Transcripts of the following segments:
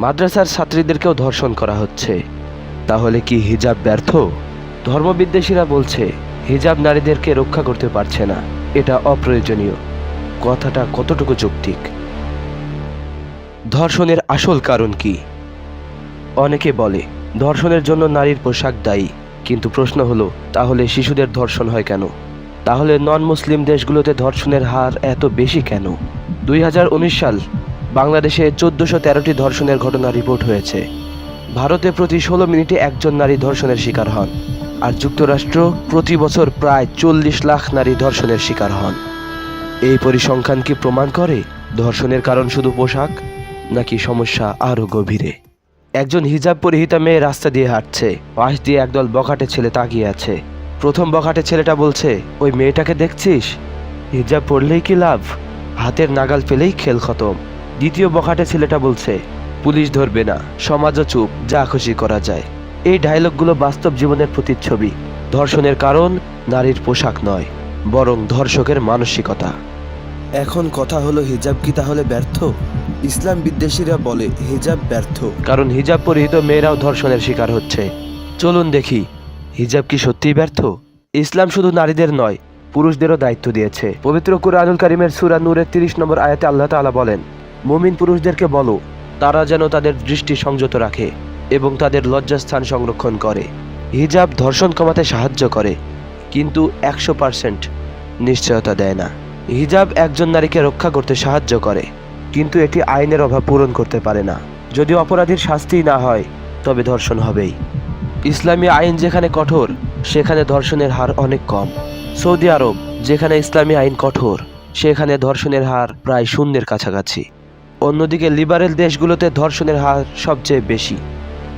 মাদ্রাসার ছাত্রীদেরকেও ধর্ষণ করা হচ্ছে। তাহলে কি হিজাব ব্যর্থ? ধর্মবিদ্বেষীরা বলছে, হিজাব নারীদেরকে রক্ষা করতে পারছে না। এটা অপ্রয়োজনীয়। কথাটা কতটুকু যৌক্তিক? ধর্ষণের আসল কারণ কি? অনেকে বলে, ধর্ষণের জন্য নারীর পোশাক দায়ী। কিন্তু প্রশ্ন হলো, তাহলে শিশুদের ধর্ষণ হয় কেন? তাহলে নন মুসলিম দেশগুলোতে ধর্ষণের হার এত বেশি কেন? দুই হাজার উনিশ সাল বাংলাদেশে চোদ্দশো তেরোটি ধর্ষণের ঘটনা রিপোর্ট হয়েছে। ভারতে প্রতি ষোলো মিনিটে একজন নারী ধর্ষণের শিকার হন, আর যুক্তরাষ্ট্র প্রতি বছর প্রায় চল্লিশ লাখ নারী ধর্ষণের শিকার হন। এই পরিসংখ্যান কি প্রমাণ করে ধর্ষণের কারণ শুধু পোশাক, নাকি সমস্যা আরও গভীরে? একজন হিজাব পরিহিতা মেয়ে রাস্তা দিয়ে হাঁটছে, পাশ দিয়ে একদল বখাটে ছেলে তাকিয়ে আছে। প্রথম বখাটে ছেলেটা বলছে, ওই মেয়েটাকে দেখছিস? হিজাব পড়লেই কি লাভ? হাতের নাগাল পেলেই খেল খতম। দ্বিতীয় বখাটে ছেলেটা বলছে পুলিশ ধরবে না সমাজও চুপ যা খুশি করা যায়। এই ডায়লগগুলো বাস্তব জীবনের প্রতিচ্ছবি ধর্ষণের কারণ নারীর পোশাক নয় বরং ধর্ষকের মানসিকতা। এখন কথা হলো হিজাব কি তাহলে ব্যর্থ? ইসলাম বিদ্বেষীরা বলে হিজাব ব্যর্থ। কারণ হিজাব পরিহিত মেয়েরাও ধর্ষণের শিকার হচ্ছে। চলুন দেখি হিজাব কি সত্যিই ব্যর্থ? ইসলাম শুধু নারীদের নয় পুরুষদেরও দায়িত্ব দিয়েছে। পবিত্র কুরআনুল কারিমের সূরা নূরের তিরিশ নম্বর আয়াতে আল্লাহ তাআলা বলেন মুমিন পুরুষদেরকে বলো, তারা যেন তাদের দৃষ্টি সংযত রাখে এবং তাদের লজ্জাস্থান সংরক্ষণ করে। হিজাব ধর্ষণ কমাতে সাহায্য করে, কিন্তু একশো পার্সেন্ট নিশ্চয়তা দেয় না। হিজাব একজন নারীকে রক্ষা করতে সাহায্য করে, কিন্তু এটি আইনের অভাব পূরণ করতে পারে না। যদি অপরাধীর শাস্তি না হয়, তবে ধর্ষণ হবেই। ইসলামী আইন যেখানে কঠোর, সেখানে ধর্ষণের হার অনেক কম। সৌদি আরব, যেখানে ইসলামী আইন কঠোর, সেখানে ধর্ষণের হার প্রায় শূন্যের কাছাকাছি। অন্যদিকে লিবারেল দেশগুলোতে ধর্ষণের হার সবচেয়ে বেশি।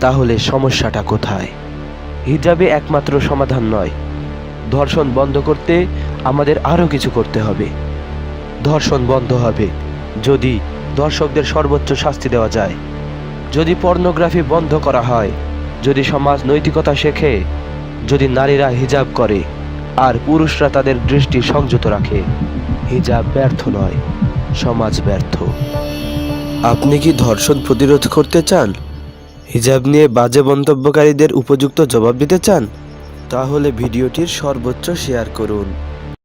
তাহলে সমস্যাটা কোথায়? হিজাবে একমাত্র সমাধান নয়। ধর্ষণ বন্ধ করতে আমাদের আরও কিছু করতে হবে। ধর্ষণ বন্ধ হবে যদি দর্শকদের সর্বোচ্চ শাস্তি দেওয়া যায়। যদি পর্নোগ্রাফি বন্ধ করা হয়, যদি সমাজ নৈতিকতা শেখে, যদি নারীরা হিজাব করে, আর পুরুষরা তাদের দৃষ্টি সংযত রাখে, হিজাব ব্যর্থ নয়, সমাজ ব্যর্থ। আপনি কি ধর্ষণ প্রতিরোধ করতে চান? হিজাব নিয়ে বাজে মন্তব্যকারীদের উপযুক্ত জবাব দিতে চান? তাহলে ভিডিওটির সর্বোচ্চ শেয়ার করুন।